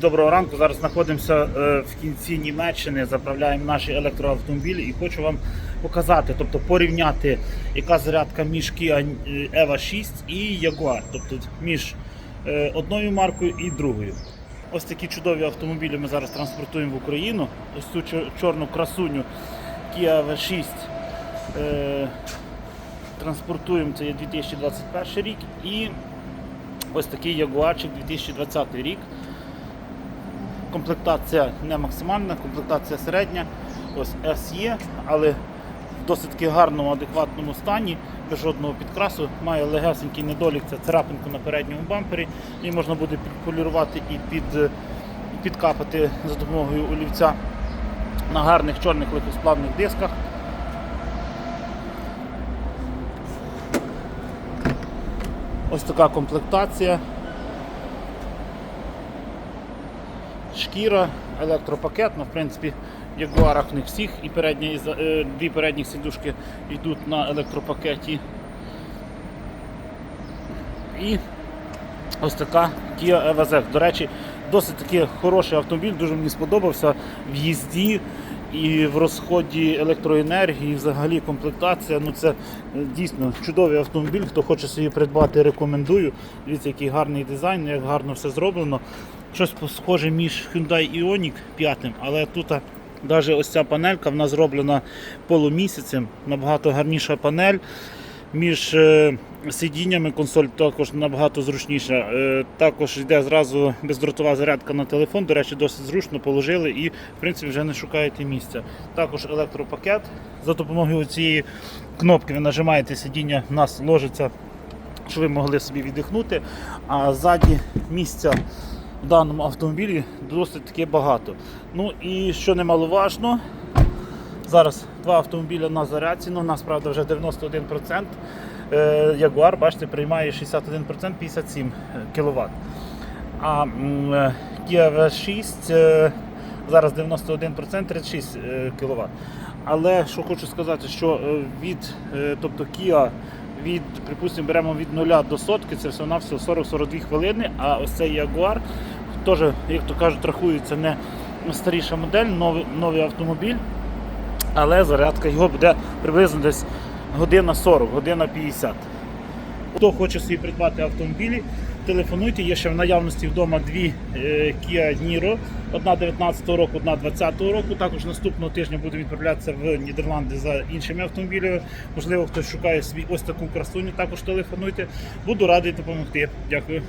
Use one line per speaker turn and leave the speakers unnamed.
Доброго ранку. Зараз знаходимося е, в кінці Німеччини, заправляємо наші електроавтомобілі і хочу вам показати, тобто порівняти, яка зарядка між Kia EVA 6 і Jaguar, тобто між е, одною маркою і другою. Ось такі чудові автомобілі ми зараз транспортуємо в Україну. Ось цю чорну красуню Kia EVA 6 е, транспортуємо, це є 2021 рік, і ось такий Ягуарчик 2020 рік. Комплектація не максимальна, комплектація середня. Ось S є, але в досить гарному, адекватному стані, без жодного підкрасу. Має легесенький недолік, це царапинку на передньому бампері. І можна буде підполірувати і під, підкапати за допомогою олівця на гарних чорних легкосплавних дисках. Ось така комплектація. Шкіра, електропакет, ну, в принципі, в Ягуарах не всіх і передні, і е, дві передні сидушки йдуть на електропакеті. І ось така Kia EVZ. До речі, досить таки хороший автомобіль, дуже мені сподобався в їзді і в розході електроенергії, і взагалі комплектація. Ну це е, дійсно чудовий автомобіль. Хто хоче собі придбати, рекомендую. Дивіться, який гарний дизайн, як гарно все зроблено. Щось схоже між Hyundai Ioniq 5, але тут навіть ось ця панелька вона зроблена полумісяцем, набагато гарніша панель. Між е, сидіннями консоль також набагато зручніша. Е, також йде зразу бездротова зарядка на телефон. До речі, досить зручно положили і в принципі вже не шукаєте місця. Також електропакет. За допомогою цієї кнопки ви нажимаєте сидіння, в нас ложиться, щоб ви могли собі віддихнути. А ззаді місця в даному автомобілі досить таки багато. Ну і що немаловажно, Зараз два автомобіля на зарядці, ну у нас правда вже 91%. Е, Jaguar, бачите, приймає 61%, 57 кВт. А е, Kia V6 е, зараз 91%, 36 кВт. Але що хочу сказати, що від, тобто Kia від, припустимо, беремо від 0 до сотки, це все на все 40-42 хвилини, а ось цей Jaguar теж, як то кажуть, рахується не старіша модель, новий, новий автомобіль але зарядка його буде приблизно десь година 40, година 50. Хто хоче собі придбати автомобілі, телефонуйте, є ще в наявності вдома дві е, Kia Niro, одна 19 року, одна 20 року. Також наступного тижня буду відправлятися в Нідерланди за іншими автомобілями. Можливо, хтось шукає собі ось таку красуню, також телефонуйте. Буду радий допомогти. Дякую.